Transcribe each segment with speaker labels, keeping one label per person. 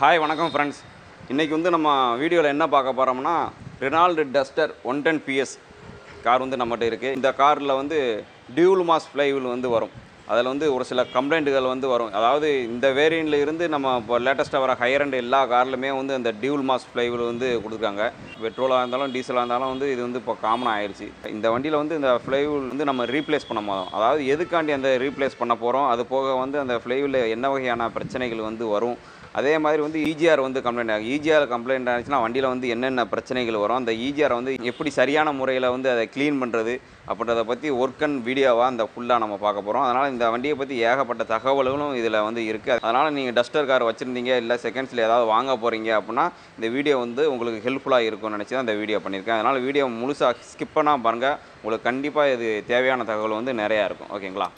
Speaker 1: Hi வணக்கம் friends இன்றைக்கி வந்து நம்ம வீடியோவில் என்ன பார்க்க போகிறோம்னா Renault Duster one ten PS car வந்து நம்மகிட்ட இருக்குது இந்த காரில் வந்து டியூல் மாஸ் ஃப்ளைவில் வந்து வரும். அதில் வந்து ஒரு சில கம்ப்ளைண்ட்டுகள் வந்து வரும். அதாவது இந்த வேரியண்ட்ல இருந்து நம்ம இப்போ லேட்டஸ்ட்டாக வர ஹையர் அண்ட் எல்லா கார்லையுமே வந்து அந்த டியூல் மாஸ் ஃப்ளைவில் வந்து கொடுத்துருக்காங்க. பெட்ரோலாக இருந்தாலும் டீசலாக இருந்தாலும் வந்து இது வந்து இப்போ காமனாக ஆயிடுச்சு இந்த வண்டியில் வந்து இந்த ஃப்ளைவில் வந்து நம்ம ரீப்ளேஸ் பண்ண போதும் அதாவது எதுக்காண்டி அந்த ரீப்ளேஸ் பண்ண போகிறோம் அது போக வந்து அந்த ஃப்ளைவில் என்ன வகையான பிரச்சனைகள் வந்து வரும்? அதே மாதிரி வந்து இஜிஆர் வந்து கம்ப்ளைண்ட் ஆகும் இஜிஆர் கம்ப்ளைண்ட் ஆச்சுன்னா வண்டியில் வந்து என்னென்ன பிரச்சனைகள் வரும் அந்த இஜிஆர் வந்து எப்படி சரியான முறையில் வந்து அதை க்ளீன் பண்ணுறது அப்படின்றத பற்றி ஒர்க் அண்ட் வீடியோவாக அந்த ஃபுல்லாக நம்ம பார்க்க போகிறோம் அதனால் இந்த வண்டியை பற்றி ஏகப்பட்ட தகவல்களும் இதில் வந்து இருக்குது அதனால் நீங்கள் டஸ்டர் கார் வச்சுருந்தீங்க இல்லை செகண்ட்ஸில் ஏதாவது வாங்க போகிறீங்க அப்படின்னா இந்த வீடியோ வந்து உங்களுக்கு ஹெல்ப்ஃபுல்லாக இருக்கும்னு நினச்சி தான் இந்த வீடியோ பண்ணியிருக்கேன். அதனால் வீடியோ முழுசாக ஸ்கிப் பண்ணால் பாருங்கள் உங்களுக்கு கண்டிப்பாக இது தேவையான தகவல் வந்து நிறையா இருக்கும். ஓகேங்களா?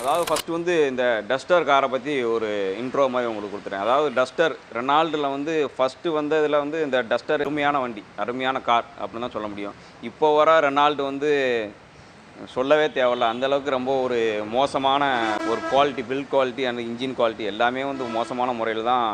Speaker 1: அதாவது ஃபஸ்ட்டு வந்து இந்த டஸ்டர் காரை பற்றி ஒரு இன்ட்ரோ மாதிரி உங்களுக்கு கொடுத்துறேன். அதாவது டஸ்டர் ரெனால்டில் வந்து ஃபஸ்ட்டு வந்ததில் வந்து இந்த டஸ்டர் அருமையான வண்டி அருமையான கார் அப்படின்னு தான் சொல்ல முடியும். இப்போ வர ரெனால்டு வந்து சொல்லவே தேவையில்ல. அந்தளவுக்கு ரொம்ப ஒரு மோசமான ஒரு quality build quality and engine quality எல்லாமே வந்து மோசமான முறையில் தான்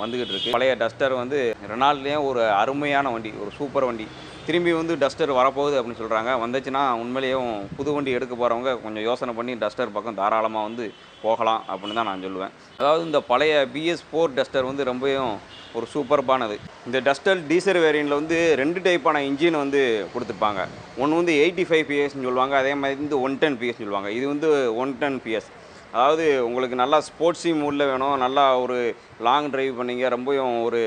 Speaker 1: வந்துக்கிட்டு இருக்கு. பழைய டஸ்டர் வந்து ரெனால்ட்லேயும் ஒரு அருமையான வண்டி ஒரு சூப்பர் வண்டி. திரும்பி வந்து டஸ்டர் வரப்போகுது அப்படின்னு சொல்கிறாங்க வந்துச்சுன்னா உண்மையிலேயும் புது வண்டி எடுக்க போகிறவங்க கொஞ்சம் யோசனை பண்ணி டஸ்டர் பக்கம் தாராளமாக வந்து போகலாம் அப்படின்னு தான் நான் சொல்லுவேன். அதாவது இந்த பழைய பிஎஸ் ஃபோர் டஸ்டர் வந்து ரொம்பவும் ஒரு சூப்பர்பானது இந்த டஸ்டர் டீசல் வேரியண்ட்டில் வந்து ரெண்டு டைப்பான இன்ஜின் வந்து கொடுத்துருப்பாங்க. ஒன்று வந்து எயிட்டி ஃபைவ் பிஎஸ்ன்னு சொல்லுவாங்க அதே மாதிரி வந்து ஒன் டென் பிஎஸ்ன்னு சொல்லுவாங்க. இது வந்து ஒன் டென் பிஎஸ் அதாவது உங்களுக்கு நல்லா ஸ்போர்ட்ஸி மூடில் வேணும் நல்லா ஒரு லாங் டிரைவ் பண்ணிங்க ரொம்பவும் ஒரு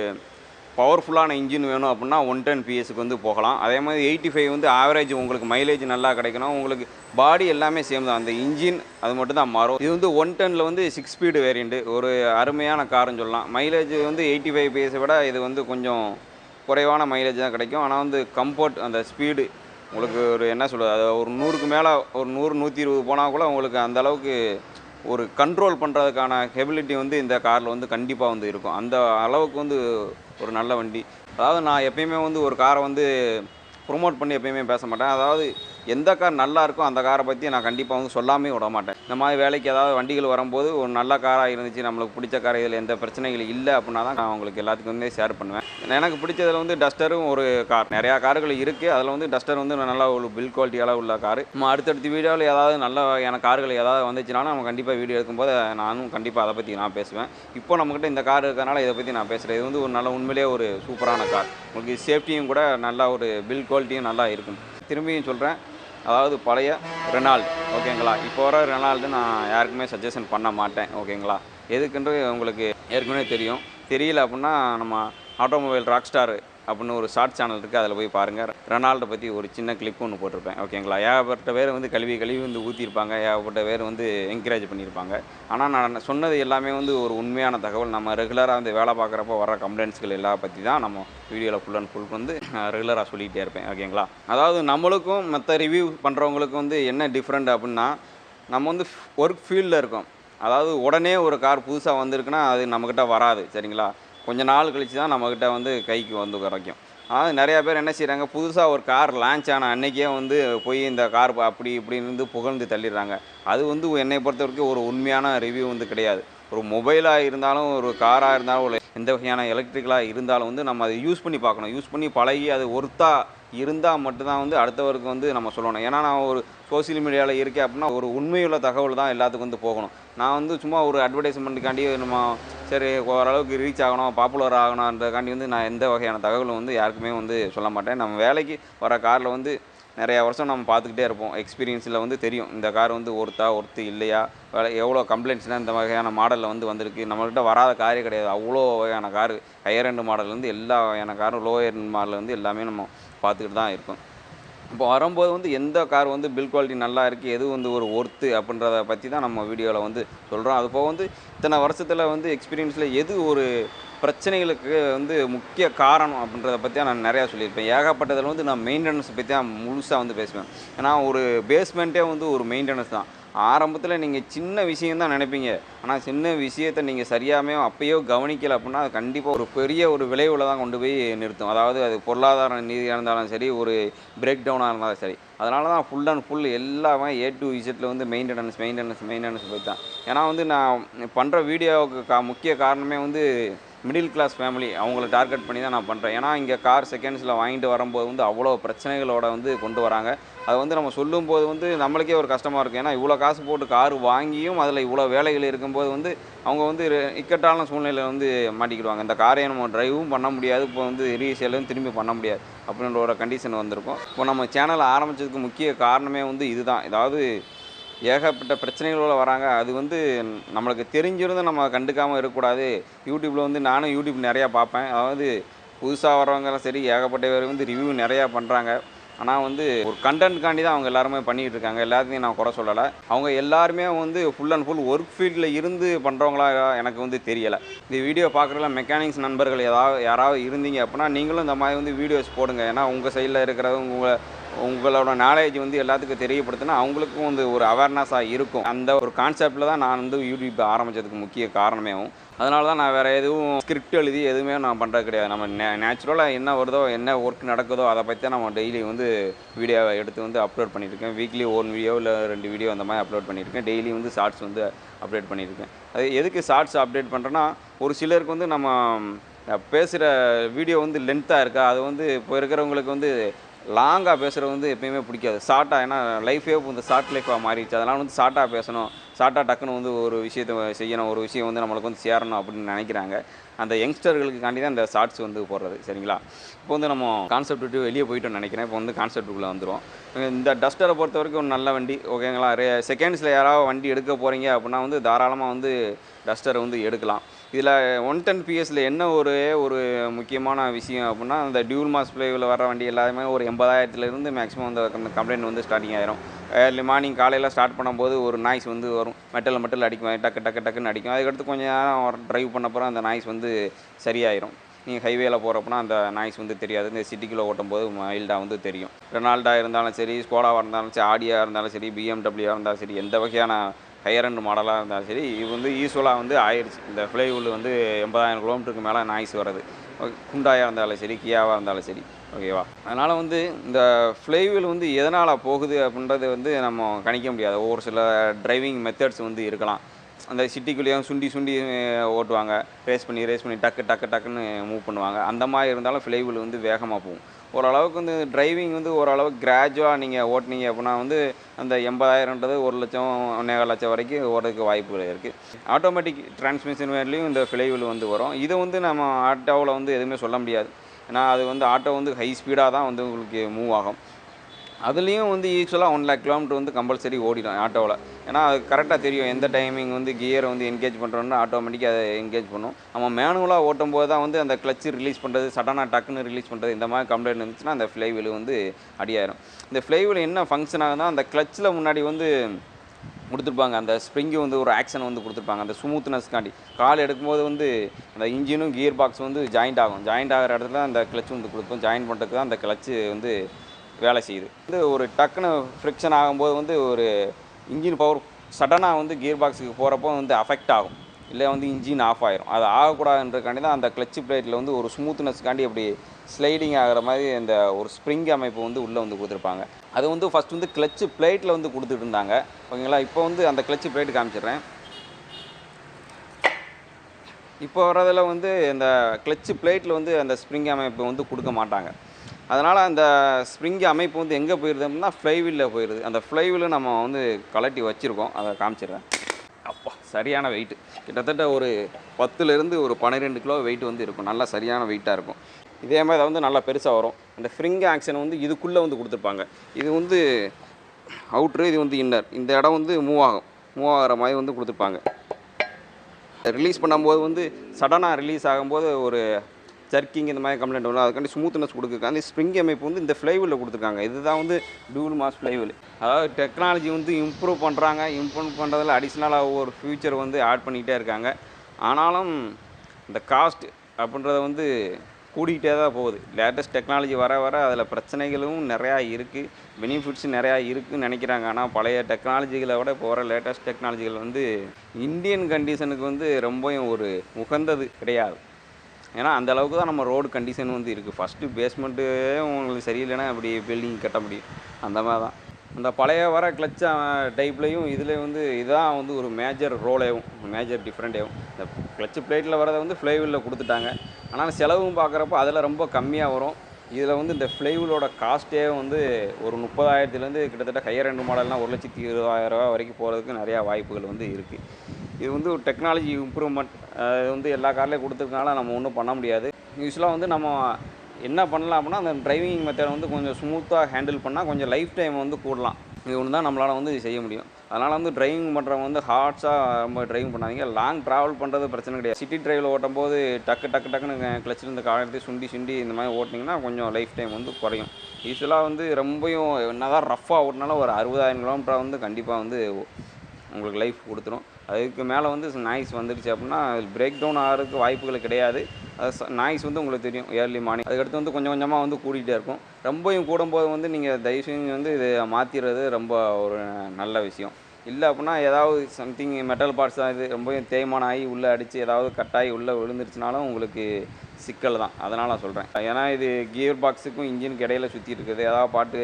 Speaker 1: பவர்ஃபுல்லான இன்ஜின் வேணும் அப்படின்னா ஒன் டென் பிஎஸ்க்கு வந்து போகலாம். அதே மாதிரி எயிட்டி ஃபைவ் வந்து ஆவரேஜ் உங்களுக்கு மைலேஜ் நல்லா கிடைக்கணும் உங்களுக்கு பாடி எல்லாமே சேம் தான். அந்த இன்ஜின் அது மட்டும் தான் மாறும். இது வந்து ஒன் டெனில் வந்து சிக்ஸ் ஸ்பீடு வேரியண்ட்டு ஒரு அருமையான காருன்னு சொல்லலாம். மைலேஜ் வந்து எயிட்டி ஃபைவ் பிஎஸை விட இது வந்து கொஞ்சம் குறைவான மைலேஜ் தான் கிடைக்கும். ஆனால் வந்து கம்ஃபர்ட் அந்த ஸ்பீடு உங்களுக்கு ஒரு என்ன சொல்கிறது அது ஒரு நூறுக்கு மேலே ஒரு நூறு நூற்றி இருபது போனால் கூட உங்களுக்கு அந்த அளவுக்கு ஒரு கண்ட்ரோல் பண்ணுறதுக்கான கெபிலிட்டி வந்து இந்த காரில் வந்து கண்டிப்பாக வந்து இருக்கும். அந்த அளவுக்கு வந்து ஒரு நல்ல வண்டி. அதாவது நான் எப்பயுமே வந்து ஒரு காரை வந்து ப்ரொமோட் பண்ணி எப்பயுமே பேச மாட்டேன். அதாவது எந்த கார் நல்லா இருக்கோ அந்த காரை பற்றி நான் கண்டிப்பாக வந்து சொல்லாமே விட மாட்டேன். இந்த மாதிரி வேலைக்கு ஏதாவது வண்டிகள் வரும்போது ஒரு நல்ல காராக இருந்துச்சு நம்மளுக்கு பிடிச்ச கார் இதில் எந்த பிரச்சனைகள் இல்லை அப்படின்னா தான் நான் உங்களுக்கு எல்லாத்துக்கும் வந்து ஷேர் பண்ணுவேன். எனக்கு பிடிச்சதில் வந்து டஸ்டரும் ஒரு கார். நிறையா கார்கள் இருக்குது அதில் வந்து டஸ்டர் வந்து நல்ல ஒரு பில் குவாலிட்டியால் உள்ள கார். நம்ம அடுத்தடுத்த வீடியோவில் ஏதாவது நல்ல வகையான கார்கள் ஏதாவது வந்துச்சுனாலும் நம்ம கண்டிப்பாக வீடியோ எடுக்கும்போது நானும் கண்டிப்பாக அதை பற்றி நான் பேசுவேன். இப்போ நம்மக்கிட்ட இந்த கார் இருக்கிறனால இதை பற்றி நான் பேசுகிறேன் இது வந்து ஒரு நல்ல உண்மையிலேயே ஒரு சூப்பரான கார். உங்களுக்கு சேஃப்டியும் கூட நல்லா ஒரு பில் குவாலிட்டியும் நல்லா இருக்கும். திரும்பியும் சொல்கிறேன் அதாவது பழைய ரெனால்டு ஓகேங்களா? இப்போ வர ரெனால்டு நான் யாருக்குமே சஜஷன் பண்ண மாட்டேன் ஓகேங்களா? எதுக்குன்றது உங்களுக்கு ஏற்கனவே தெரியும். தெரியல அப்படின்னா நம்ம ஆட்டோமொபைல் ராக் ஸ்டாரு அப்படின்னு ஒரு ஷார்ட் சேனல் இருக்குது அதில் போய் பாருங்கள் ரெனால்டை பற்றி ஒரு சின்ன கிளிப் ஒன்று போட்டிருப்பேன் ஓகேங்களா? ஏகப்பட்ட பேர் வந்து கழுவி கழுவி வந்து ஊற்றிருப்பாங்க ஏகப்பட்ட பேர் வந்து என்கரேஜ் பண்ணியிருப்பாங்க. ஆனால் நான் சொன்னது எல்லாமே வந்து ஒரு உண்மையான தகவல். நம்ம ரெகுலராக வந்து வேலை பார்க்குறப்போ வர கம்ப்ளைண்ட்ஸ்கள் எல்லாம் பற்றி தான் நம்ம வீடியோவில் ஃபுல் அண்ட் ஃபுல் வந்து ரெகுலராக சொல்லிகிட்டே இருப்பேன் ஓகேங்களா? அதாவது நம்மளுக்கும் மற்ற ரிவ்யூ பண்ணுறவங்களுக்கும் வந்து என்ன டிஃப்ரெண்ட் அப்படின்னா நம்ம வந்து ஒர்க் ஃபீல்டில் இருக்கோம். அதாவது உடனே ஒரு கார் புதுசாக வந்திருக்குன்னா அது நம்மக்கிட்ட வராது சரிங்களா? கொஞ்சம் நாள் கழித்து தான் நம்மக்கிட்ட வந்து கைக்கு வந்து கிடைக்கும் ஆனால் நிறையா பேர் என்ன செய்கிறாங்க புதுசாக ஒரு கார் லான்ச் ஆன அன்றைக்கே வந்து போய் இந்த கார் அப்படி இப்படின்னு இருந்து புகழ்ந்து தள்ளிடுறாங்க. அது வந்து என்னை பொறுத்த வரைக்கும் ஒரு உண்மையான ரிவ்யூ வந்து கிடையாது. ஒரு மொபைலாக இருந்தாலும் ஒரு காராக இருந்தாலும் ஒரு எந்த வகையான எலக்ட்ரிக்கலாக இருந்தாலும் வந்து நம்ம அதை யூஸ் பண்ணி பார்க்கணும். யூஸ் பண்ணி பழகி அது ஒர்த்தாக இருந்தால் மட்டும்தான் வந்து அடுத்தவருக்கு வந்து நம்ம சொல்லணும். ஏன்னா நான் ஒரு சோசியல் மீடியாவில் இருக்கேன் அப்படின்னா ஒரு உண்மையுள்ள தகவல் தான் எல்லாத்துக்கும் வந்து போகணும். நான் வந்து சும்மா ஒரு அட்வர்டைஸ்மெண்ட்டுக்காண்டி நம்ம சரி ஓரளவுக்கு ரீச் ஆகணும் பாப்புலர் ஆகணுன்றக்காண்டி வந்து நான் எந்த வகையான தகவலும் வந்து யாருக்குமே வந்து சொல்ல மாட்டேன். நம்ம வேலைக்கு வர காரில் வந்து நிறையா வருஷம் நம்ம பார்த்துக்கிட்டே இருப்போம். எக்ஸ்பீரியன்ஸில் வந்து தெரியும். இந்த கார் வந்து ஒருத்தா ஒருத்து இல்லையா? வேலை எவ்வளோ கம்ப்ளைண்ட்ஸ்லாம் இந்த வகையான மாடலில் வந்து வந்திருக்கு. நம்மள்கிட்ட வராத காரே கிடையாது. அவ்வளோ வகையான காரு ஹையர் எண்ட் மாடல்லேருந்து எல்லா வகையான காரும் லோயர் எண்ட் மாடல் எல்லாமே நம்ம பார்த்துக்கிட்டு தான் இருக்கும். இப்போ வரும்போது வந்து எந்த கார் வந்து பில் குவாலிட்டி நல்லா இருக்குது எது வந்து ஒரு ஒர்த்து அப்படின்றத பற்றி தான் நம்ம வீடியோவில் வந்து சொல்கிறோம் அது போக வந்து இத்தனை வருஷத்தில் வந்து எக்ஸ்பீரியன்ஸில் எது ஒரு பிரச்சனைகளுக்கு வந்து முக்கிய காரணம் அப்படின்றத பற்றி நான் நிறையா சொல்லியிருப்பேன். ஏகப்பட்டதில் வந்து நான் மெயின்டெனன்ஸ் பற்றி தான் முழுசாக வந்து பேசுவேன். ஏன்னா ஒரு பேஸ்மெண்ட்டே வந்து ஒரு மெயின்டெனன்ஸ் தான். ஆரம்பத்தில் நீங்கள் சின்ன விஷயந்தான் நினைப்பீங்க. ஆனால் சின்ன விஷயத்தை நீங்கள் சரியாமே அப்பயோ கவனிக்கலை அப்படின்னா அது கண்டிப்பாக ஒரு பெரிய ஒரு விளைவில் தான் கொண்டு போய் நிறுத்தும். அதாவது அது பொருளாதார நீதியாக இருந்தாலும் சரி ஒரு பிரேக் டவுனாக இருந்தாலும் சரி. அதனால தான் ஃபுல் அண்ட் ஃபுல் எல்லாமே ஏ டு இசட்டில் வந்து மெயின்டெனன்ஸ் மெயின்டெனன்ஸ் மெயின்டெனன்ஸ் போய் தான் ஏன்னா வந்து நான் பண்ணுற வீடியோவுக்கு கா முக்கிய காரணமே வந்து மிடில் கிளாஸ் ஃபேமிலி அவங்கள டார்கெட் பண்ணி தான் நான் பண்ணுறேன் ஏன்னா இங்கே கார் செகண்ட்ஸில் வாங்கிட்டு வரும்போது வந்து அவ்வளோ பிரச்சனைகளோட வந்து கொண்டு வராங்க. அது வந்து நம்ம சொல்லும்போது வந்து நம்மளுக்கே ஒரு கஷ்டமாக இருக்கும் ஏன்னா இவ்வளோ காசு போட்டு கார் வாங்கியும் அதில் இவ்வளோ வேலைகள் இருக்கும்போது வந்து அவங்க வந்து இக்கட்டான சூழ்நிலையில் வந்து மாட்டிக்கிடுவாங்க. இந்த காரை நம்ம டிரைவும் பண்ண முடியாது. இப்போ வந்து ரீசேலும் திரும்பி பண்ண முடியாது. அப்படின்ற ஒரு கண்டிஷன் வந்திருக்கும். இப்போ நம்ம சேனல் ஆரம்பித்ததுக்கு முக்கிய காரணமே வந்து இதுதான். ஏதாவது ஏகப்பட்ட பிரச்சனைகளோட வராங்க. அது வந்து நம்மளுக்கு தெரிஞ்சிருந்து நம்ம கண்டுக்காமல் இருக்கக்கூடாது. யூடியூப்பில் வந்து நானும் யூடியூப் நிறையா பார்ப்பேன். அதாவது புதுசாக வர்றவங்கலாம் சரி ஏகப்பட்ட பேர் வந்து ரிவ்யூ நிறையா பண்ணுறாங்க ஆனால் வந்து ஒரு கண்டென்ட்காண்டி தான் அவங்க எல்லாருமே பண்ணிகிட்டு இருக்காங்க. எல்லாத்தையும் நான் குறை சொல்லலை. அவங்க எல்லாருமே வந்து ஃபுல் அண்ட் ஃபுல் ஒர்க் ஃபீல்டில் இருந்து பண்ணுறவங்களா எனக்கு வந்து தெரியலை. இந்த வீடியோ பார்க்குறதுல மெக்கானிக்ஸ் நண்பர்கள் ஏதாவது யாராவது இருந்தீங்க அப்படின்னா நீங்களும் இந்த மாதிரி வந்து வீடியோஸ் போடுங்க. ஏன்னா உங்கள் சைடில் இருக்கிறவங்க உங்கள் உங்களோட நாலேஜ் வந்து எல்லாத்துக்கும் தெரியப்படுத்தினா அவங்களுக்கும் வந்து ஒரு அவேர்னஸாக இருக்கும். அந்த ஒரு கான்செப்டில் தான் நான் வந்து யூடியூப் ஆரம்பித்ததுக்கு முக்கிய காரணமேவும் அதனால தான் நான் வேறு எதுவும் ஸ்கிரிப்ட் எழுதி எதுவுமே நான் பண்ணுறது கிடையாது. நம்ம நே நேச்சுரலாக என்ன வருதோ என்ன ஒர்க் நடக்குதோ அதை பற்றி தான் நம்ம டெய்லி வந்து வீடியோவை எடுத்து வந்து அப்லோட் பண்ணியிருக்கேன் வீக்லி ஒன் வீடியோ இல்லை ரெண்டு வீடியோ அந்த மாதிரி அப்லோட் பண்ணியிருக்கேன் டெய்லி வந்து ஷார்ட்ஸ் வந்து அப்டேட் பண்ணியிருக்கேன் அது எதுக்கு ஷார்ட்ஸ் அப்டேட் பண்ணுறேன்னா ஒரு சிலருக்கு வந்து நம்ம பேசுகிற வீடியோ வந்து லென்த்தாக இருக்கா? அது வந்து இப்போ இருக்கிறவங்களுக்கு வந்து லாங்காக பேசுகிறது வந்து எப்பயுமே பிடிக்காது. ஷார்ட்டாக ஏன்னா லைஃபே இந்த ஷார்ட் லைஃபாக மாறிடுச்சு. அதனால் வந்து ஷார்ட்டாக பேசணும். ஷார்ட்டாக டக்குன்னு வந்து ஒரு விஷயத்தை செய்யணும். ஒரு விஷயம் வந்து நம்மளுக்கு வந்து சேரணும் அப்படின்னு நினைக்கிறாங்க. அந்த யங்ஸ்டர்களுக்காண்டி தான் இந்த ஷார்ட்ஸ் வந்து போடுறது சரிங்களா? இப்போ வந்து நம்ம கான்செப்ட் விட்டு வெளியே போயிட்டோம்னு நினைக்கிறேன். இப்போ வந்து கான்செப்ட்டுக்குள்ளே வந்துடும் இந்த டஸ்டரை பொறுத்த வரைக்கும் ஒரு நல்ல வண்டி ஓகேங்களா? செகண்ட்ஸில் யாராவது வண்டி எடுக்க போகிறீங்க அப்படின்னா வந்து தாராளமாக வந்து டஸ்டரை வந்து எடுக்கலாம். இதில் ஒன் டென் பிஎஸ்சில் என்ன ஒரு ஒரு முக்கியமான விஷயம் அப்படின்னா அந்த டியூல் மாஸ் பிளேவில் வர வண்டி எல்லாமே ஒரு எண்பதாயிரத்துலேருந்து மேக்ஸிமம் அந்த கம்ப்ளைண்ட் வந்து ஸ்டார்டிங் ஆயிரும். ஏர்லி மார்னிங் காலையில் ஸ்டார்ட் பண்ணும்போது ஒரு நாய்ஸ் வந்து வரும். மெட்டல் மெட்டல் அடிக்கும். டக்கு டக்கு டக்குன்னு அடிக்கும். அதுக்கடுத்து கொஞ்சம் நேரம் ட்ரைவ் பண்ணப்பறம் அந்த நாய்ஸ் வந்து சரியாயிரும். நீங்கள் ஹைவேல போகிறப்பனா அந்த நாய்ஸ் வந்து தெரியாது. இந்த சிட்டிக்குள்ளே ஓட்டும்போது மைல்டாக வந்து தெரியும். ரெனால்டா இருந்தாலும் சரி ஸ்கோடாவாக இருந்தாலும் சரி ஆடியாக இருந்தாலும் சரி பிஎம்டபிள்யூவாக இருந்தாலும் சரி எந்த வகையான ஹையர் அண்ட் மாடலாக இருந்தாலும் சரி இது வந்து யூஸ்வலாக வந்து ஆயிடுச்சு. இந்த ஃப்ளைவுல் வந்து எண்பதாயிரம் கிலோமீட்டருக்கு மேலே நாய்ஸ் வருது குண்டாயாக இருந்தாலும் சரி கியாவாக இருந்தாலும் சரி ஓகேவா அதனால் வந்து இந்த ஃப்ளைவில் வந்து எதனால் போகுது அப்படின்றது வந்து நம்ம கணிக்க முடியாது. ஒவ்வொரு சில டிரைவிங் மெத்தட்ஸ் வந்து இருக்கலாம். அந்த சிட்டிக்குள்ளேயும் சுண்டி சுண்டி ஓட்டுவாங்க. ரேஸ் பண்ணி ரேஸ் பண்ணி டக்கு டக்கு டக்குன்னு மூவ் பண்ணுவாங்க. அந்த மாதிரி இருந்தாலும் ஃப்ளைவில் வந்து வேகமாக போகும். ஓரளவுக்கு வந்து டிரைவிங் வந்து ஓரளவுக்கு கிராஜுவலாக நீங்கள் ஓட்டுனீங்க அப்படின்னா வந்து அந்த எண்பதாயிரன்றது ஒரு லட்சம் ஒன்றேகால் லட்சம் வரைக்கும் ஓடுறதுக்கு வாய்ப்புகள் இருக்குது ஆட்டோமேட்டிக் டிரான்ஸ்மிஷன் வேலையும் இந்த ஃப்ளைவில் வந்து வரும். இதை வந்து நம்ம ஆட்டோவில் வந்து எதுவுமே சொல்ல முடியாது. ஏன்னா அது வந்து ஆட்டோ வந்து ஹை ஸ்பீடாக தான் வந்து உங்களுக்கு மூவ் ஆகும். அதுலேயும் வந்து யூஸ்வலாக ஒன் லேக் கிலோமீட்டர் வந்து கம்பல்சரி ஓடிடும் ஆட்டோவில் ஏன்னா அது கரெக்டாக தெரியும் எந்த டைமிங் வந்து கியரை வந்து என்கேஜ் பண்ணுறோன்னா ஆட்டோமேட்டிக்காக அதை என்கேஜ் பண்ணும். நம்ம மேனுவலாக ஓட்டும் போது தான் வந்து அந்த கிளச்சு ரிலீஸ் பண்ணுறது சடனாக டக்குன்னு ரிலீஸ் பண்ணுறது இந்த மாதிரி கம்ப்ளைண்ட் இருந்துச்சுன்னா அந்த ஃப்ளைவில் வந்து அடியாயிரும். இந்த ஃப்ளைவில் என்ன ஃபங்க்ஷன் ஆகுதுன்னா அந்த கிளச்சில் முன்னாடி வந்து கொடுத்துருப்பாங்க. அந்த ஸ்ப்ரிங்கு வந்து ஒரு ஆக்ஷன் வந்து கொடுத்துருப்பாங்க. அந்த ஸ்மூத்னஸ்க்காண்டி கால் எடுக்கும்போது வந்து அந்த இன்ஜினும் கியர் பாக்ஸ் வந்து ஜாயிண்ட் ஆகும். ஜாயிண்ட் ஆகிற இடத்துல அந்த கிளச்சு வந்து கொடுப்போம். ஜாயின் பண்ணுறதுக்கு தான் அந்த கிளச்சு வந்து வேலை செய்யுது. வந்து ஒரு டக்குன்னு ஃப்ரிக்ஷன் ஆகும்போது வந்து ஒரு இன்ஜின் பவர் சடனாக வந்து கியர் பாக்ஸுக்கு போகிறப்போ வந்து அஃபெக்ட் ஆகும். இல்லை வந்து இன்ஜின் ஆஃப் ஆயிரும். அது ஆகக்கூடாதுன்றக்காண்டி தான் அந்த கிளச்சு பிளேட்டில் வந்து ஒரு ஸ்மூத்னஸ்க்காண்டி அப்படி ஸ்லைடிங் ஆகிற மாதிரி அந்த ஒரு ஸ்ப்ரிங் அமைப்பு வந்து உள்ளே வந்து கொடுத்துருப்பாங்க. அது வந்து ஃபஸ்ட் வந்து கிளச்சு பிளேட்டில் வந்து கொடுத்துட்டு இருந்தாங்க. ஓகேங்களா? இப்போ வந்து அந்த கிளச்சு பிளேட் காமிச்சிடுறேன். இப்போ வர்றதில் வந்து இந்த கிளச்சு பிளேட்டில் வந்து அந்த ஸ்ப்ரிங் அமைப்பு வந்து கொடுக்க மாட்டாங்க. அதனால் அந்த ஸ்ப்ரிங் அமைப்பு வந்து எங்கே போயிடுது அப்படின்னா ஃப்ளைவீலில் போயிடுது அந்த ஃப்ளைவீல் நம்ம வந்து கலட்டி வச்சுருக்கோம். அதை காமிச்சிடுறேன். அப்பா சரியான வெயிட்டு கிட்டத்தட்ட ஒரு பத்துலேருந்து ஒரு பன்னிரெண்டு கிலோ வெயிட் வந்து இருக்கும். நல்லா சரியான வெயிட்டாக இருக்கும். இதே மாதிரி அதை வந்து நல்லா பெருசாக வரும். அந்த ஃப்ரிங் ஆக்ஷன் வந்து இதுக்குள்ளே வந்து கொடுத்துருப்பாங்க. இது வந்து அவுட்ரு இது வந்து இன்னர். இந்த இடம் வந்து மூவ் ஆகும். மூவ் ஆகிற மாதிரி வந்து கொடுத்துருப்பாங்க. ரிலீஸ் பண்ணும்போது வந்து சடனாக ரிலீஸ் ஆகும்போது ஒரு ஜர்க்கிங் இந்த மாதிரி கம்ப்ளைண்ட் வரும். அதுக்காண்டி ஸ்மூத்னஸ் கொடுக்குறாங்க அந்த ஸ்ப்ரிங் அமைப்பு வந்து இந்த ஃப்ளைவில் கொடுத்துருக்காங்க. இதுதான் வந்து டூல் மாஸ் ஃப்ளைவில் அதாவது டெக்னாலஜி வந்து இம்ப்ரூவ் பண்ணுறாங்க இம்ப்ரூவ் பண்ணுறதுல அடிஷ்னலாக ஒவ்வொரு ஃபியூச்சர் வந்து ஆட் பண்ணிக்கிட்டே இருக்காங்க. ஆனாலும் இந்த காஸ்ட் அப்படின்றத வந்து கூடிக்கிட்டே தான் போகுது. லேட்டஸ்ட் டெக்னாலஜி வர வர அதில் பிரச்சனைகளும் நிறையா இருக்குது பெனிஃபிட்ஸ் நிறையா இருக்குதுன்னு நினைக்கிறாங்க. ஆனால் பழைய டெக்னாலஜிகளை விட இப்போ வர லேட்டஸ்ட் டெக்னாலஜிகள் வந்து இந்தியன் கண்டிஷனுக்கு வந்து ரொம்பவும் ஒரு உகந்தது கிடையாது. ஏன்னா அந்த அளவுக்கு தான் நம்ம ரோடு கண்டிஷன் வந்து இருக்குது ஃபஸ்ட்டு பேஸ்மெண்ட்டு உங்களுக்கு சரியில்லைன்னா அப்படி பில்டிங் கட்ட முடியும். அந்த மாதிரி தான். அந்த பழைய வர கிளச் டைப்லேயும் இதில் வந்து இதுதான் வந்து ஒரு மேஜர் ரோலேவும் மேஜர் டிஃப்ரெண்ட்டேவும் இந்த கிளச் பிளேட்டில் வரதை வந்து ஃப்ளைவீலில் கொடுத்துட்டாங்க. ஆனால் செலவும் பார்க்குறப்போ அதில் ரொம்ப கம்மியாக வரும். இதில் வந்து இந்த ஃப்ளைவீலோட காஸ்ட்டே வந்து ஒரு முப்பதாயிரத்துலேருந்து கிட்டத்தட்ட ஹையர் ரெண்டு மாடல்னால் ஒரு லட்சத்தி இருபதாயிரம் ரூபா வரைக்கும் போகிறதுக்கு நிறையா வாய்ப்புகள் வந்து இருக்குது இது வந்து ஒரு டெக்னாலஜி இம்ப்ரூவ்மெண்ட் அது வந்து எல்லா கார்லேயும் கொடுத்துருக்கனால நம்ம ஒன்றும் பண்ண முடியாது. யூஸ்வலாக வந்து நம்ம என்ன பண்ணலாம் அப்படின்னா அந்த டிரைவிங் மெத்தடை வந்து கொஞ்சம் ஸ்மூத்தாக ஹேண்டில் பண்ணால் கொஞ்சம் லைஃப் டைம் வந்து கூடலாம். இது ஒன்று தான் நம்மளால் வந்து செய்ய முடியும். அதனால் வந்து டிரைவிங் பண்ணுறவங்க வந்து ஹார்ட்ஸாக ரொம்ப டிரைவிங் பண்ணாதீங்க. லாங் ட்ராவல் பண்ணுறது பிரச்சனை கிடையாது. சிட்டி டிரைவில் ஓட்டும் போது டக்கு டக்கு டக்குன்னு கிளச்சில் இந்த காலத்தை சுண்டி சுண்டி இந்த மாதிரி ஓட்டினீங்கன்னா கொஞ்சம் லைஃப் டைம் வந்து குறையும். யூஸ்வலாக வந்து ரொம்பையும் என்ன தான் ரஃப்பாக ஓட்டினாலும் ஒரு அறுபதாயிரம் கிலோமீட்டர் வந்து கண்டிப்பாக வந்து உங்களுக்கு லைஃப் கொடுத்துரும். அதுக்கு மேலே வந்து நாய்ஸ் வந்துடுச்சு அப்படின்னா பிரேக் டவுன் ஆகிறதுக்கு வாய்ப்புகள் கிடையாது. அது நாய்ஸ் வந்து உங்களுக்கு தெரியும் ஏர்லி மார்னிங் அதுக்கடுத்து வந்து கொஞ்சம் கொஞ்சமாக வந்து கூடிகிட்டே இருக்கும். ரொம்பவும் கூடும்போது வந்து நீங்கள் தயவு செஞ்சு வந்து இதை மாற்றிடுறது ரொம்ப ஒரு நல்ல விஷயம். இல்லை அப்படின்னா ஏதாவது சம்திங் மெட்டல் பார்ட்ஸ் தான் இது ரொம்பவும் தேய்மானம் ஆகி உள்ளே அடித்து ஏதாவது கட்டாயி உள்ளே விழுந்துருச்சுனாலும் உங்களுக்கு சிக்கல் தான். அதனால் நான் சொல்கிறேன் ஏன்னா இது கியர் பாக்ஸுக்கும் இன்ஜினுக்கு இடையில சுற்றி இருக்குது. ஏதாவது பாட்டு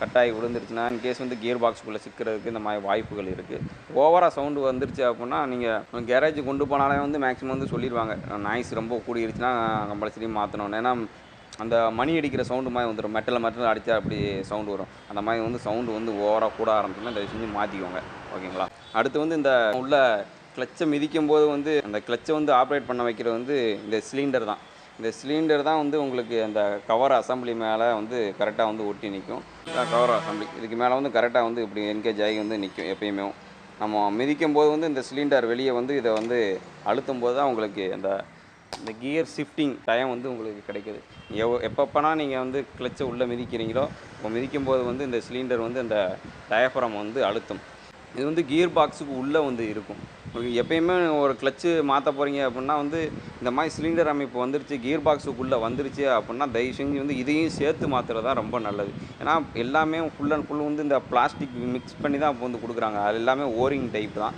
Speaker 1: கட்டாகி விழுந்துருச்சுன்னா இன்கேஸ் வந்து கியர் பாக்ஸுக்குள்ளே சிக்கிறதுக்கு இந்த மாதிரி வாய்ப்புகள் இருக்குது ஓவராக சவுண்டு வந்துருச்சு அப்படின்னா நீங்கள் கேரேஜ் கொண்டு போனாலே வந்து மேக்ஸிமம் வந்து சொல்லிடுவாங்க நாய்ஸ் ரொம்ப கூடிருச்சுன்னா கம்பல்சரி மாற்றணும் ஏன்னா அந்த மணி அடிக்கிற சவுண்டு மாதிரி வந்துடும் மெட்டலில் மெட்டல் அடித்தா அப்படி சவுண்டு வரும். அந்த மாதிரி வந்து சவுண்டு வந்து ஓவராக கூட ஆரம்பிச்சுன்னா தயவு செஞ்சு மாற்றிக்கோங்க ஓகேங்களா? அடுத்து வந்து இந்த உள்ள கிளச்சை மிதிக்கும் போது வந்து அந்த கிளச்சை வந்து ஆப்ரேட் பண்ண வைக்கிறது வந்து இந்த சிலிண்டர் தான். இந்த சிலிண்டர் தான் வந்து உங்களுக்கு அந்த கவர் அசம்பிளி மேலே வந்து கரெக்டாக வந்து ஒட்டி நிற்கும். கவர் அசம்பிளி இதுக்கு மேலே வந்து கரெக்டாக வந்து இப்படி என்கேஜ் ஆகி வந்து நிற்கும் எப்பயுமே. நம்ம மிதிக்கும் போது வந்து இந்த சிலிண்டர் வெளியே வந்து இதை வந்து அழுத்தும் போது தான் உங்களுக்கு அந்த இந்த கியர் ஷிஃப்டிங் டைம் வந்து உங்களுக்கு கிடைக்குது. எவ் எப்பப்போனா நீங்கள் வந்து கிளச்சை உள்ளே மிதிக்கிறீங்களோ இப்போ மிதிக்கும் போது வந்து இந்த சிலிண்டர் வந்து இந்த டயஃப்ரம் வந்து அழுத்தும். இது வந்து கியர் பாக்ஸுக்கு உள்ளே வந்து இருக்கும். எப்பயுமே ஒரு கிளச்சு மாற்ற போகிறீங்க அப்படின்னா வந்து இந்த மாதிரி சிலிண்டர் அமைப்பு வந்துருச்சு கியர் பாக்ஸுக்குள்ளே வந்துருச்சு அப்படின்னா தயவு செஞ்சு வந்து இதையும் சேர்த்து மாற்றுறது தான் ரொம்ப நல்லது. ஏன்னா எல்லாமே ஃபுல் அண்ட் ஃபுல் வந்து இந்த பிளாஸ்டிக் மிக்ஸ் பண்ணி தான் இப்போ வந்து கொடுக்குறாங்க. அது எல்லாமே ஓரிங் டைப் தான்.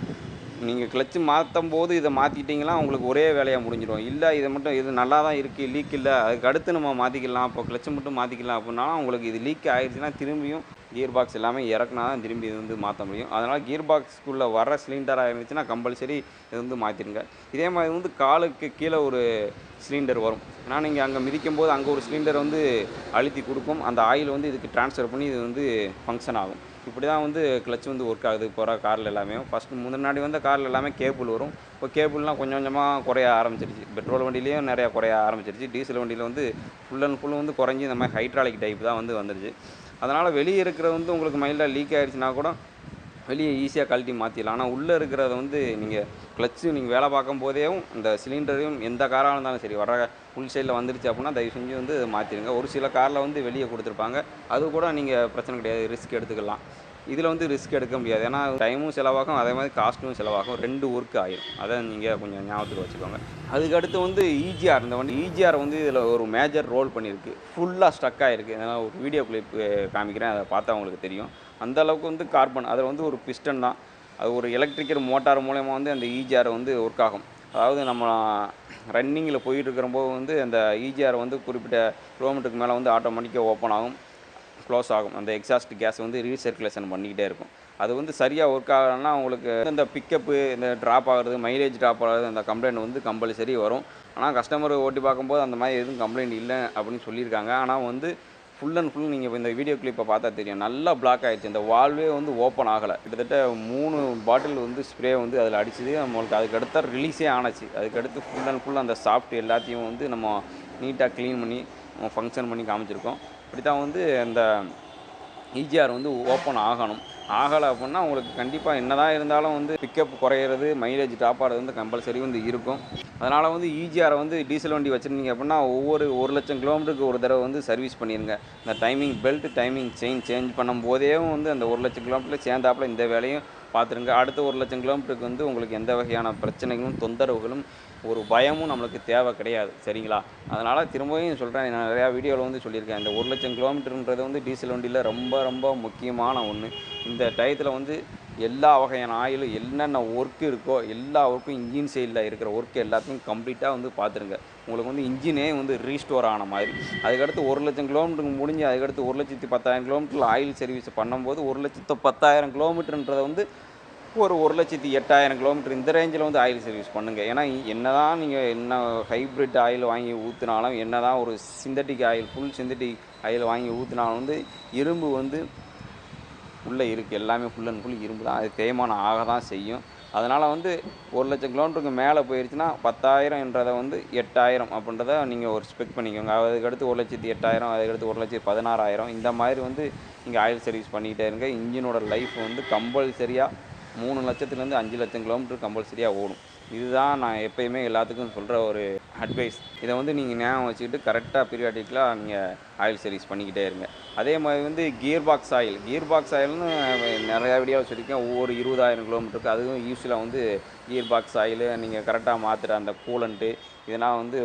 Speaker 1: நீங்கள் கிளச்சு மாற்றும் போது இதை மாற்றிட்டிங்கன்னா உங்களுக்கு ஒரே வேலையாக முடிஞ்சிடும். இல்லை இதை மட்டும் இது நல்லா தான் இருக்குது லீக் இல்லை அதுக்கு அடுத்து நம்ம மாற்றிக்கலாம் இப்போ கிளச்சு மட்டும் மாற்றிக்கலாம் அப்படின்னா உங்களுக்கு இது லீக் ஆகிடுச்சுன்னா திரும்பியும் கியர் பாக்ஸ் எல்லாமே இறக்குனா தான் திரும்பி இது வந்து மாற்ற முடியும். அதனால் கியர் பாக்ஸ்க்குள்ளே வர சிலிண்டராக இருந்துச்சுன்னா கம்பல்சரி இது வந்து மாற்றிடுங்க இதே மாதிரி வந்து காலுக்கு கீழே ஒரு சிலிண்டர் வரும். ஏன்னா நீங்கள் அங்கே மிதிக்கும் போது அங்கே ஒரு சிலிண்டர் வந்து அழுத்தி கொடுக்கும். அந்த ஆயில் வந்து இதுக்கு ட்ரான்ஸ்ஃபர் பண்ணி இது வந்து ஃபங்க்ஷன் ஆகும். இப்படி தான் வந்து கிளச் வந்து ஒர்க் ஆகுது. போகிற காரில் எல்லாமே. ஃபஸ்ட்டு முன்னாடி வந்த காரில் எல்லாமே கேபிள் வரும். இப்போ கேபிள்லாம் கொஞ்சம் கொஞ்சமாக குறைய ஆரம்பிச்சிருச்சு. பெட்ரோல் வண்டியிலையும் நிறையா குறைய ஆரம்பிச்சிருச்சு. டீசல் வண்டியில் வந்து ஃபுல் அண்ட் ஃபுல் வந்து குறைஞ்சி இந்த மாதிரி ஹைட்ராலிக் டைப் தான் வந்து வந்துருச்சு. அதனால் வெளியே இருக்கிறது வந்து உங்களுக்கு மைல்டாக லீக் ஆகிடுச்சுன்னா கூட வெளியே ஈஸியாக கழட்டி மாற்றிடலாம் ஆனால் உள்ளே இருக்கிறத வந்து நீங்கள் கிளச்சு நீங்கள் வேலை பார்க்கும் போதேவும் இந்த சிலிண்டரையும் எந்த காராக இருந்தாலும் சரி வர உள் சைடில் வந்துருச்சு அப்படின்னா தயவு செஞ்சு வந்து மாற்றிடுங்க ஒரு சில காரில் வந்து வெளியே கொடுத்துருப்பாங்க. அது கூட நீங்கள் பிரச்சனை கிடையாது ரிஸ்க் எடுத்துக்கலாம். இதில் வந்து ரிஸ்க் எடுக்க முடியாது. ஏன்னா டைமும் செலவாகும் அதே மாதிரி காஸ்ட்டும் செலவாகும். ரெண்டு ஒர்க் ஆகிடும் அதை நீங்கள் கொஞ்சம் ஞாபகத்துக்கு வச்சுக்கோங்க. அதுக்கடுத்து வந்து ஈஜிஆர் இந்த வண்டி ஈஜிஆர் வந்து இதில் ஒரு மேஜர் ரோல் பண்ணியிருக்கு. ஃபுல்லாக ஸ்டக் ஆகிருக்கு அதனால் ஒரு வீடியோ கிளிப் காமிக்கிறேன். அதை பார்த்தா உங்களுக்கு தெரியும். அந்த அளவுக்கு வந்து கார்பன் அதில் வந்து ஒரு பிஸ்டன் தான். அது ஒரு எலக்ட்ரிக்கல் மோட்டார் மூலயமா வந்து அந்த ஈஜிஆர் வந்து ஒர்க் ஆகும். அதாவது நம்ம ரன்னிங்கில் போயிட்டு இருக்கிறபோது வந்து அந்த ஈஜிஆர் வந்து குறிப்பிட்ட கிலோமீட்டருக்கு மேலே வந்து ஆட்டோமேட்டிக்காக ஓப்பன் ஆகும். க்ளோஸ் ஆகும். அந்த எக்ஸாஸ்ட் கேஸ் வந்து ரீசர்க்குலேஷன் பண்ணிக்கிட்டே இருக்கும். அது வந்து சரியாக ஒர்க் ஆகலைன்னா உங்களுக்கு இந்த பிக்கப்பு இந்த ட்ராப் ஆகுறது மைலேஜ் ட்ராப் ஆகுறது அந்த கம்ப்ளைண்ட் வந்து கம்பல்சரி வரும். ஆனால் கஸ்டமர் ஓட்டி பார்க்கும்போது அந்த மாதிரி எதுவும் கம்ப்ளைண்ட் இல்லை அப்படின்னு சொல்லியிருக்காங்க. ஆனால் வந்து ஃபுல் அண்ட் ஃபுல் நீங்கள் இந்த வீடியோ கிளிப்பை பார்த்தா தெரியும். நல்லா பிளாக் ஆகிடுச்சு இந்த வால்வே வந்து ஓப்பன் ஆகலை. கிட்டத்தட்ட மூணு பாட்டில் வந்து ஸ்ப்ரே வந்து அதில் அடிச்சது. நம்மளுக்கு அதுக்கடுத்த ரிலீஸே ஆனச்சு அதுக்கடுத்து ஃபுல் அண்ட் ஃபுல் அந்த சாஃப்ட் எல்லாத்தையும் வந்து நம்ம நீட்டாக க்ளீன் பண்ணி ஃபங்க்ஷன் பண்ணி காமிச்சிருக்கோம். இப்படி தான் வந்து அந்த ஈஜிஆர் வந்து ஓப்பன் ஆகணும். ஆகலை அப்படின்னா உங்களுக்கு கண்டிப்பாக என்னதான் இருந்தாலும் வந்து பிக்கப் குறையிறது மைலேஜ் டாப் ஆகிறது வந்து கம்பல்சரி வந்து இருக்கும். அதனால் வந்து ஈஜிஆரை வந்து டீசல் வண்டி வச்சுருந்தீங்க அப்படின்னா ஒவ்வொரு ஒரு லட்சம் கிலோமீட்டருக்கு ஒரு தடவை வந்து சர்வீஸ் பண்ணிடுங்க இந்த timing belt timing chain change பண்ணும் போதே வந்து அந்த ஒரு லட்சம் கிலோமீட்டரில் சேர்ந்தாப்புல இந்த வேலையும் பார்த்துருங்க. அடுத்த ஒரு லட்சம் கிலோமீட்டருக்கு வந்து உங்களுக்கு எந்த வகையான பிரச்சனைகளும் தொந்தரவுகளும் ஒரு பயமும் நம்மளுக்கு தேவை கிடையாது. சரிங்களா? அதனால் திரும்பவும் சொல்கிறேன் நான் நிறையா வீடியோவில் வந்து சொல்லியிருக்கேன். இந்த ஒரு லட்சம் கிலோமீட்டருன்றது வந்து டீசல் வண்டியில் ரொம்ப ரொம்ப முக்கியமான ஒன்று இந்த டயத்தில் வந்து எல்லா வகையான ஆயிலும் என்னென்ன ஒர்க் இருக்கோ எல்லா ஒர்க்கும் இன்ஜின் சைடில் இருக்கிற ஒர்க் எல்லாத்தையும் கம்ப்ளீட்டாக வந்து பார்த்துருங்க. உங்களுக்கு வந்து இன்ஜினே வந்து ரீஸ்டோர் ஆன மாதிரி. அதுக்கடுத்து ஒரு லட்சம் கிலோமீட்டருக்கு முடிஞ்சு அதுக்கடுத்து ஒரு லட்சத்தி பத்தாயிரம் கிலோமீட்டரில் ஆயில் சர்வீஸ் பண்ணும்போது ஒரு லட்சத்து பத்தாயிரம் கிலோமீட்டருன்றதை வந்து ஒரு ஒரு லட்சத்தி எட்டாயிரம் கிலோமீட்டர் இந்த ரேஞ்சில் வந்து ஆயில் சர்வீஸ் பண்ணுங்கள் ஏன்னா என்னதான் நீங்கள் என்ன ஹைப்ரிட் ஆயில் வாங்கி ஊற்றினாலும் என்னதான் ஒரு synthetic oil full synthetic oil வாங்கி ஊற்றினாலும் வந்து இரும்பு வந்து உள்ளே இருக்குது எல்லாமே ஃபுல் அண்ட் ஃபுல் இரும்பு தான். அது தேய்மானம் ஆக தான் செய்யும். அதனால் வந்து ஒரு லட்சம் கிலோமீட்டருக்கு மேலே போயிடுச்சுன்னா பத்தாயிரம்ன்றதை வந்து எட்டாயிரம் அப்படின்றத நீங்கள் ஒரு ஸ்பெக்ட் பண்ணிக்கோங்க. அதுக்கடுத்து ஒரு லட்சத்தி எட்டாயிரம் அதுக்கடுத்து ஒரு லட்சத்தி பதினாறாயிரம். இந்த மாதிரி வந்து நீங்கள் ஆயில் சர்வீஸ் பண்ணிக்கிட்டே இருங்க. இன்ஜினோட லைஃப் வந்து கம்பல்சரியாக மூணு லட்சத்துலேருந்து அஞ்சு லட்சம் கிலோமீட்டர் கம்பல்சரியாக ஓடும். இதுதான் நான் எப்பயுமே எல்லாத்துக்கும் சொல்கிற ஒரு அட்வைஸ் இதை வந்து நீங்கள் ஞாபகம் வச்சுக்கிட்டு கரெக்டாக பீரியாடிக்கலாக நீங்கள் ஆயில் சர்வீஸ் பண்ணிக்கிட்டே இருங்க. அதே மாதிரி வந்து gear box oil gear box ஆயில்னு நிறையா வீடியோ வச்சுருக்கேன் ஒவ்வொரு இருபதாயிரம் கிலோமீட்டருக்கு அதுவும் யூஸ்வலாக வந்து கியர் பாக்ஸ் ஆயில் நீங்கள் கரெக்டாக மாற்றுற அந்த கூலண்ட்டு இதெல்லாம் வந்து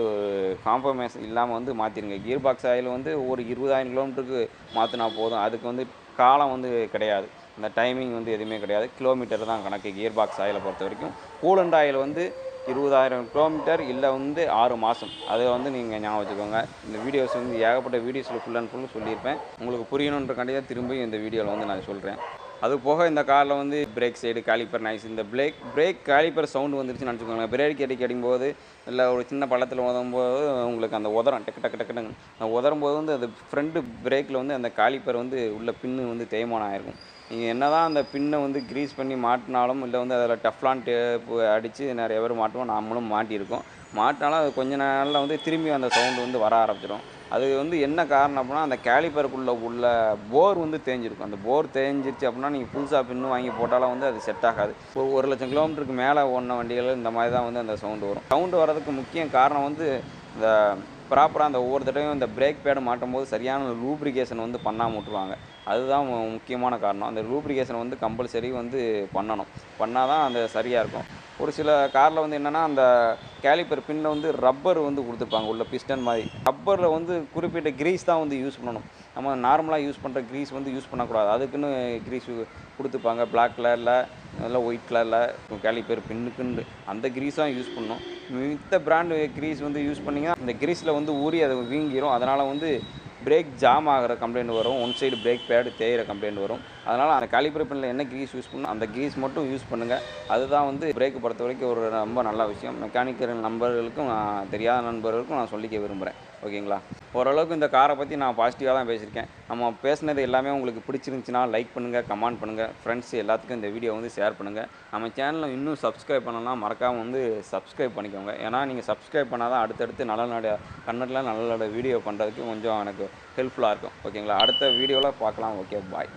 Speaker 1: காம்ப்ரமைஸ் இல்லாமல் வந்து மாற்றிடுங்க கியர் பாக்ஸ் ஆயில் வந்து ஒரு இருபதாயிரம் கிலோமீட்டருக்கு மாற்றினா போதும். அதுக்கு வந்து காலம் வந்து கிடையாது. அந்த டைமிங் வந்து எதுவுமே கிடையாது. கிலோமீட்டர் தான் கணக்கு. கியர் பாக்ஸ் ஆயிலை பொறுத்த வரைக்கும். கூலண்ட் ஆயில் வந்து இருபதாயிரம் கிலோமீட்டர் இல்லை வந்து ஆறு மாதம் அதை வந்து நீங்கள் ஞாபகம் வச்சுக்கோங்க. இந்த வீடியோஸ் வந்து ஏகப்பட்ட வீடியோஸில் ஃபுல் அண்ட் ஃபுல் சொல்லியிருப்பேன். உங்களுக்கு புரியணுன்றக்காண்டி தான் திரும்பியும் இந்த வீடியோவில் வந்து நான் சொல்கிறேன் அது போக இந்த காரில் வந்து பிரேக் சைடு காலிப்பர் நைஸ் இந்த பிரேக் பிரேக் காலிப்பர் சவுண்டு வந்துருச்சுன்னு நினச்சிக்கோங்க. பிரேக் அடிக்க அடிக்கும்போது இல்லை ஒரு சின்ன பள்ளத்தில் உதவும்போது உங்களுக்கு அந்த உதரம் டக்கு டக்கு டக்குன்னு. அந்த உதரும் போது வந்து அது ஃப்ரண்ட்டு பிரேக்கில் வந்து அந்த காலிப்பர் வந்து உள்ள பின்னு வந்து தேய்மானம் ஆயிருக்கும். நீங்கள் என்ன தான் அந்த பின்னை வந்து க்ரீஸ் பண்ணி மாட்டினாலும் இல்லை வந்து அதில் டஃப்லான் டேப்பு அடித்து நிறைய பேர் மாட்டுவோம் நாமளும் மாட்டியிருக்கோம். மாட்டினாலும் அது கொஞ்ச நாளில் வந்து திரும்பி அந்த சவுண்டு வந்து வர ஆரம்பிச்சிடும். அது வந்து என்ன காரணம் அப்படின்னா அந்த கேலிப்பருக்குள்ளே உள்ள போர் வந்து தேஞ்சிருக்கும். அந்த போர் தேஞ்சிருச்சு அப்படின்னா நீங்கள் புதுசாக பின்னு வாங்கி போட்டாலும் வந்து அது செட் ஆகாது. ஒரு ஒரு லட்சம் கிலோமீட்டருக்கு மேலே ஓடின வண்டிகள் இந்த மாதிரி தான் வந்து அந்த சவுண்டு வரும். சவுண்டு வர்றதுக்கு முக்கிய காரணம் வந்து இந்த ப்ராப்பராக அந்த ஒவ்வொரு தடவையும் இந்த பிரேக் பேடு மாட்டும் போது சரியான லூப்ரிகேஷன் வந்து பண்ணாமல் விட்டுருவாங்க. அதுதான் முக்கியமான காரணம். அந்த லூப்ரிகேஷன் வந்து கம்பல்சரி வந்து பண்ணணும். பண்ணால் தான் அந்த சரியாக இருக்கும். ஒரு சில காரில் வந்து என்னென்னா அந்த கேலிப்பர் பின்னில் வந்து ரப்பர் வந்து கொடுத்துருப்பாங்க. உள்ள பிஸ்டன் மாதிரி. ரப்பரில் வந்து குறிப்பிட்ட கிரீஸ் தான் வந்து யூஸ் பண்ணணும். நம்ம நார்மலாக யூஸ் பண்ணுற கிரீஸ் வந்து யூஸ் பண்ணக்கூடாது. அதுக்குன்னு கிரீஸ் கொடுத்துப்பாங்க. பிளாக் கலரில் அதெல்லாம் ஒயிட் கலரில் கேலிப்பேர் பின்னுக்குன்னு அந்த கிரீஸ் தான் யூஸ் பண்ணும். மித்த பிராண்டு கிரீஸ் வந்து யூஸ் பண்ணிங்கன்னா இந்த கிரீஸில் வந்து ஊறி அது வீங்கிரும். அதனால் வந்து பிரேக் ஜாம் ஆகிற கம்ப்ளைண்ட் வரும். ஒன் சைடு பிரேக் பேடு தேயிற கம்ப்ளைண்ட் வரும். அதனால் அந்த காலிபர் பின்னில் என்ன கிரீஸ் யூஸ் பண்ணணும் அந்த கிரீஸ் மட்டும் யூஸ் பண்ணுங்கள் அதுதான் வந்து பிரேக் பொறுத்த வரைக்கும் ஒரு ரொம்ப நல்ல விஷயம். மெக்கானிக்கல் நண்பர்களுக்கும் நான் தெரியாத நண்பர்களுக்கும் நான் சொல்லிக்க விரும்புகிறேன் ஓகேங்களா? ஓரளவுக்கு இந்த காரை பற்றி நான் பாசிட்டிவாக தான் பேசியிருக்கேன். நம்ம பேசுனது எல்லாமே உங்களுக்கு பிடிச்சிருந்துச்சின்னா லைக் பண்ணுங்கள் கமெண்ட் பண்ணுங்கள் ஃப்ரெண்ட்ஸ் எல்லாத்துக்கும் இந்த வீடியோ வந்து ஷேர் பண்ணுங்கள் நம்ம சேனலில் இன்னும் சப்ஸ்கிரைப் பண்ணலாம் மறக்காமல் வந்து சப்ஸ்கிரைப் பண்ணிக்கோங்க. ஏன்னா நீங்கள் சப்ஸ்கிரைப் பண்ணால் தான் அடுத்தடுத்து நல்ல நல்ல கன்னடில் நல்ல நல்ல வீடியோ பண்ணுறதுக்கு கொஞ்சம் எனக்கு ஹெல்ப்ஃபுல்லாக இருக்கும். ஓகேங்களா? அடுத்த வீடியோவில் பார்க்கலாம். Okay bye